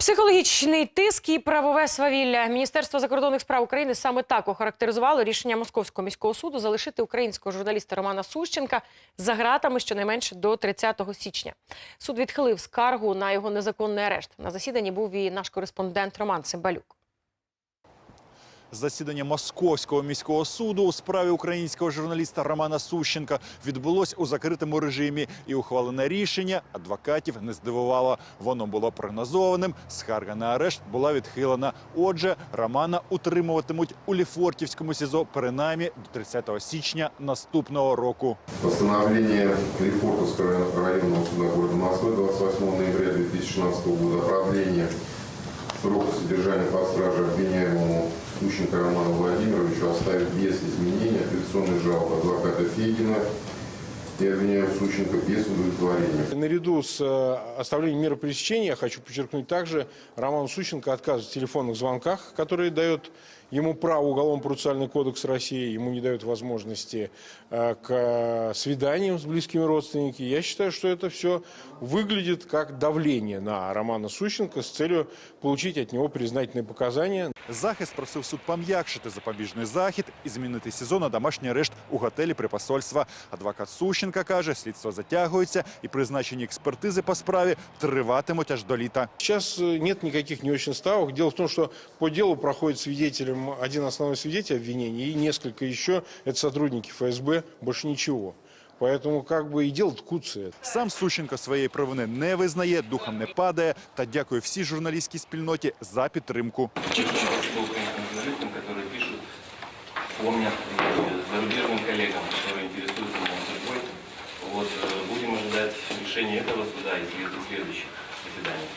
Психологічний тиск і правове свавілля. Міністерство закордонних справ України саме так охарактеризувало рішення Московського міського суду залишити українського журналіста Романа Сущенка за гратами щонайменше до 30 січня. Суд відхилив скаргу на його незаконний арешт. На засіданні був і наш кореспондент Роман Цимбалюк. Засідання Московського міського суду у справі українського журналіста Романа Сущенка відбулось у закритому режимі, і ухвалене рішення адвокатів не здивувало. Воно було прогнозованим. Скарга на арешт була відхилена. Отже, Романа утримуватимуть у Ліфортівському СІЗО принаймні до 30 січня наступного року. Постановление Лефортовского районного суда города Москвы 28 ноября 2016 года о срока содержания под стражей обвиняемому Сущенко Роману Владимировичу оставить без изменения апелляционной жалобы адвоката Фегина и обвиняемого Сущенко без удовлетворения. Наряду с э, оставлением меры пресечения, я хочу подчеркнуть также, Роману Сущенко отказывает в телефонных звонках, которые дают ему право Уголовно-процессуальный кодекс России, ему не дают возможности э, к э, свиданиям с близкими родственниками. Я считаю, что это все выглядит как давление на Романа Сущенко с целью получить от него признательные показания. Захист просив суд пом'якшити запобіжний захід і змінити СІЗО на домашній арешт у готелі при посольства. Адвокат Сущенка каже, слідство затягується і призначені експертизи по справі триватимуть аж до літа. Сейчас э, нет никаких не очень ставок. Дело в том, что по делу проходит свидетелем один основной свидетель обвинения и несколько еще. Это сотрудники ФСБ, больше ничего. Поэтому как бы и дело ткутся. Сам Сущенко своєї провини не визнає, духом не падає та дякує всій журналістській спільноті за підтримку. Очень спасибо украинским журналистам, которые пишут, помнят и зарубежным коллегам, которые интересуются моей судьбой. Вот, э, будем ожидать решения этого суда и след- и следующих заседаний.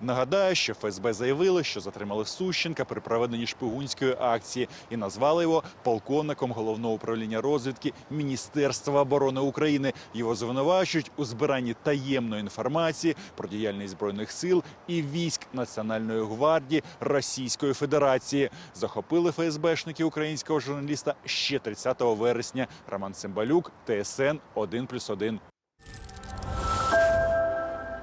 Нагадаю, що ФСБ заявили, що затримали Сущенка при проведенні шпигунської акції і назвали його полковником головного управління розвідки Міністерства оборони України. Його звинувачують у збиранні таємної інформації про діяльність збройних сил і військ Національної гвардії Російської Федерації. Захопили ФСБшники українського журналіста ще 30 вересня. Роман Цимбалюк, ТСН 1+,1.